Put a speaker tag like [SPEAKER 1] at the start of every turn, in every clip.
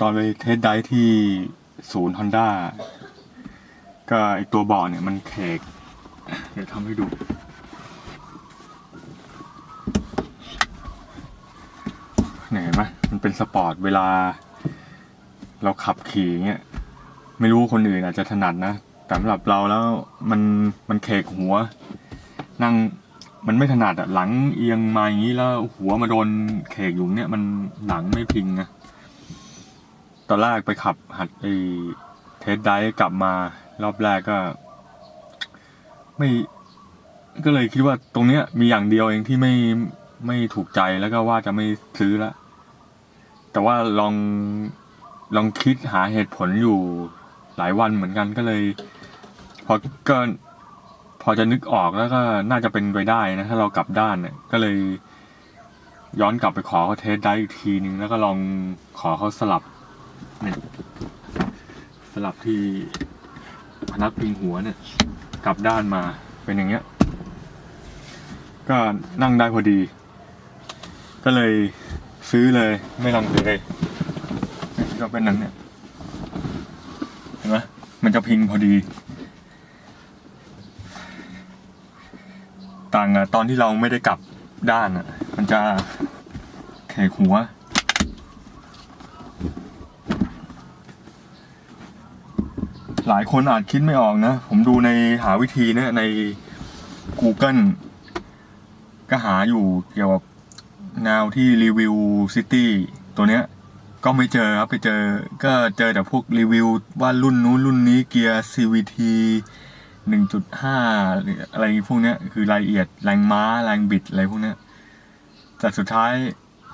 [SPEAKER 1] ตอนไปเทสไดที่ศูนย์ฮอนด้าก็ไอตัวเบาะเนี่ยมันเคกเดี๋ยวทำให้ดู เนี่ยเห็นไหมมันเป็นสปอร์ตเวลา เราขับขี่เงี้ย ไม่รู้คนอื่นอาจจะถนัดนะ แต่สำหรับเราแล้วมันมันเคกหัว นั่งมันไม่ถนัดอะหลังเอียงมาอย่างนี้แล้วหัวมาโดนเคกอยู่เนี่ยมันหลังไม่พิงนะ ตอนแรกไปขับหัดไอเทสไดกลับมา รอบแรกก็ ไม่ ก็เลยคิดว่าตรงเนี้ย มีอย่างเดียวเองที่ไม่ไม่ถูกใจแล้วก็ว่าจะไม่ซื้อละ แต่ว่าลองลองคิดหาเหตุผลอยู่หลายวันเหมือนกันก็เลย พอก็พอจะนึกออกแล้วก็น่าจะเป็นไปได้นะ ถ้าเรากลับด้านเนี่ยก็เลยย้อนกลับไปขอเขาเทสได้อีกทีนึง แล้วก็ลองขอเขาสลับ เนี่ยสลับที่พนักพิงหัวเนี่ย กลับด้านมาเป็นอย่างเงี้ย ก็นั่งได้พอดี ก็เลยซื้อเลยไม่ลังเลก็เป็นนั้นเนี่ยเห็นไหมมันจะพิงพอดี ต่างอะตอนที่เราไม่ได้กลับด้านอะมันจะแขกหัว หลายคนอาจคิดไม่ออกนะ ผมดูในหาวิธีเนี่ยใน Google ก็หาอยู่เกี่ยวกับแนวที่รีวิวซิตี้ตัวเนี้ย ก็ไม่เจอครับไปเจอ ก็เจอแต่พวกรีวิวว่ารุ่นนู้นรุ่นนี้เกียร์ CVT 1.5หรืออะไรพวกเนี้ย คือรายละเอียดแรงม้าแรงบิดอะไรพวกเนี้ยแต่สุดท้าย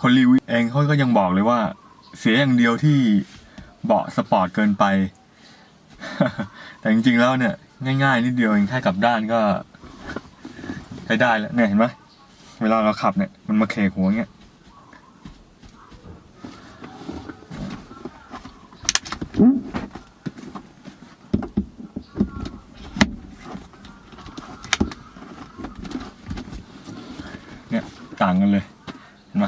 [SPEAKER 1] คนรีวิวเองเขาก็ยังบอกเลยว่า เสียอย่างเดียวที่เบาะสปอร์ตเกินไป แต่จริงๆแล้วเนี่ย ง่ายๆนิดเดียวเองแค่กลับด้านก็ใช้ได้แล้วเนี่ยเห็นไหมเวลาเราขับเนี่ยมันมาเคกหัวเงี้ยเนี่ยต่างกันเลยเห็นไหม